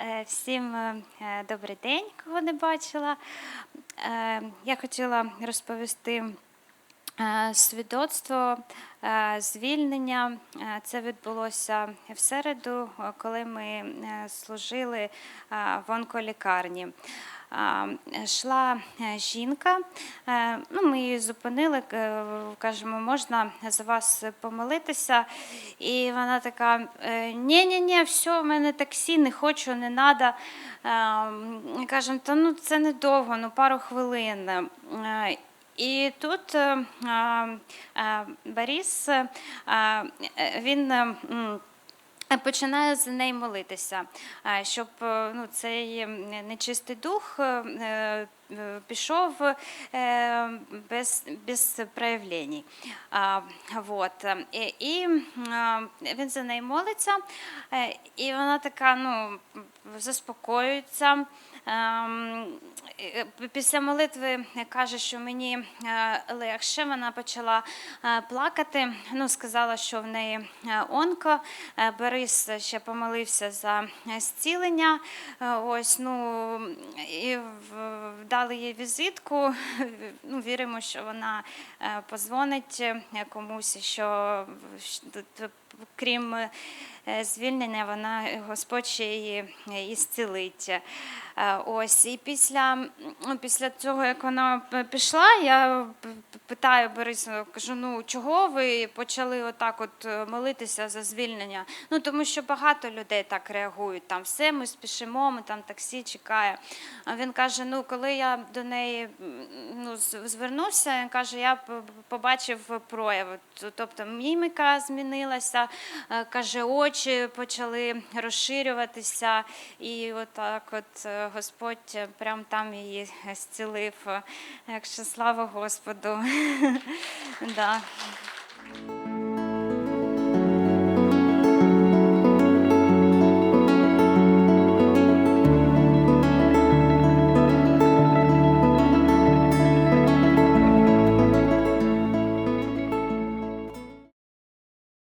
Е, всім е, е, добрий день, кого не бачила. Я хотіла розповісти свідоцтво е, звільнення. Е, Це відбулося в середу, е, коли ми е, служили е, в онколікарні. А, Йшла е, жінка, е, ну, ми її зупинили, е, кажемо, можна за вас помолитися. І вона така: ні-ні-ні, все, в мене таксі, не хочу, не треба. Кажемо, та ну це недовго, ну пару хвилин. І тут е, е, Борис, е, е, він. Починає за неї молитися, щоб ну, цей нечистий дух пішов без, без проявлень. Вот. І, і він за неї молиться, і вона така ну, заспокоюється. Е, Після молитви каже, що мені е, легше. Вона почала е, плакати. Ну, сказала, що в неї е, онко. Е, Борис ще помолився за е, зцілення. Е, Ось, ну, і в- дали їй візитку. Ну, віримо, що вона е, позвонить е, комусь, що крім е, звільнення, вона Господь ще її ісцілить. Е, Ось і після, ну, після цього, як вона пішла, я питаю Борису, кажу: ну чого ви почали отак от молитися за звільнення? Ну тому що багато людей так реагують. Там все, ми спішимо, ми там таксі чекає. А він каже: ну, коли я до неї ну, звернувся, він каже, я побачив прояв. Тобто міміка змінилася, е, каже, очі почали розширюватися, і отак от е, Господь е, прям там її зцілив. Якщо слава Господу. да.